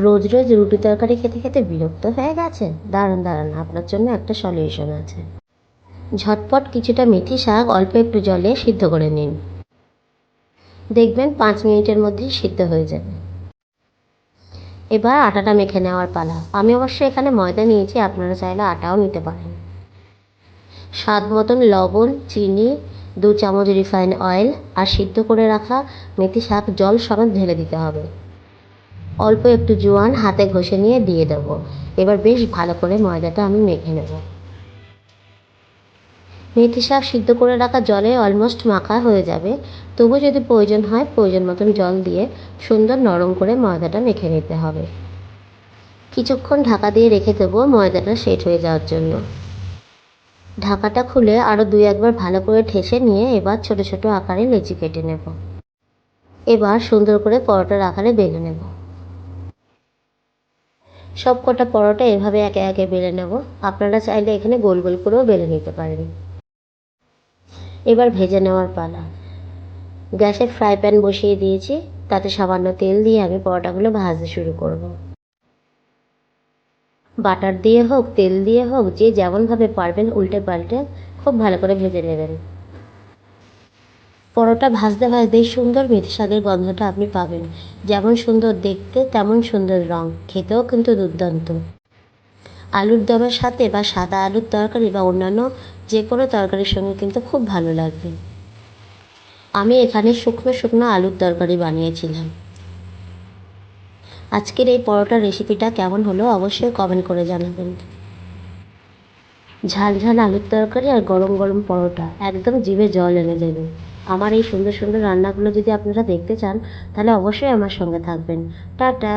রোজ রোজ রুটি তরকারি খেতে খেতে বিরক্ত হয়ে গেছে। দাঁড়ান দাঁড়ান আপনার জন্য একটা সলিউশন আছে। ঝটপট কিছুটা মেথি শাক অল্প একটু জলে সিদ্ধ করে নিন। দেখবেন পাঁচ মিনিটের মধ্যেই সিদ্ধ হয়ে যাবে। এবার আটাটা মেখে নেওয়ার পালা। আমি অবশ্য এখানে ময়দা নিয়েছি, আপনারা চাইলে আটাও নিতে পারেন। স্বাদ মতন লবণ, চিনি, দু চামচ রিফাইন অয়েল আর সিদ্ধ করে রাখা মেথি শাক জল সমেত ঢেলে দিতে হবে। অল্প একটু জোয়ান হাতে ঘষে নিয়ে দিয়ে দেবো। এবার বেশ ভালো করে ময়দাটা আমি মেখে নেব। মেথি শাক সিদ্ধ করে রাখা জলে অলমোস্ট মাখা হয়ে যাবে। তবু যদি প্রয়োজন হয়, প্রয়োজন মতন জল দিয়ে সুন্দর নরম করে ময়দাটা মেখে নিতে হবে। কিছুক্ষণ ঢাকা দিয়ে রেখে দেবো ময়দাটা সেট হয়ে যাওয়ার জন্য। ঢাকাটা খুলে আরও দুই একবার ভালো করে ঠেসে নিয়ে এবার ছোট ছোট আকারে লেচি কেটে নেব। এবার সুন্দর করে পরোটার আকারে বেলে নেব। সব কটা পরোটা এভাবে একে একে বেলে নেব। আপনারা চাইলে এখানে গোল গোল করেও বেলে নিতে পারেন। এবার ভেজে নেওয়ার পালা। গ্যাসে ফ্রাই প্যান বসিয়ে দিয়েছি। তাতে সামান্য তেল দিয়ে আমি পরোটাগুলো ভাজতে শুরু করব। বাটার দিয়ে হোক, তেল দিয়ে হোক, যে যেমনভাবে পারবেন উল্টে পাল্টে খুব ভালো করে ভেজে নেবেন। পরোটা ভাজতে ভাজতেই সুন্দর মেথি শাকের গন্ধটা আপনি পাবেন। যেমন সুন্দর দেখতে, তেমন সুন্দর রং। খেতেও কিন্তু দুর্দান্ত। আলুর দমের সাথে বা সাদা আলুর তরকারি বা অন্যান্য যে কোনো তরকারির সঙ্গে কিন্তু খুব ভালো লাগবে। আমি এখানে শুকনো শুকনো আলুর তরকারি বানিয়েছিলাম। আজকের এই পরোটার রেসিপিটা কেমন হলো অবশ্যই কমেন্ট করে জানাবেন। ঝাল ঝাল আলুর তরকারি আর গরম গরম পরোটা, একদম জিভে জল এনে দেবে। আমার এই সুন্দর সুন্দর রান্নাগুলো যদি আপনারা দেখতে চান, তাহলে অবশ্যই আমার সঙ্গে থাকবেন। টাটা!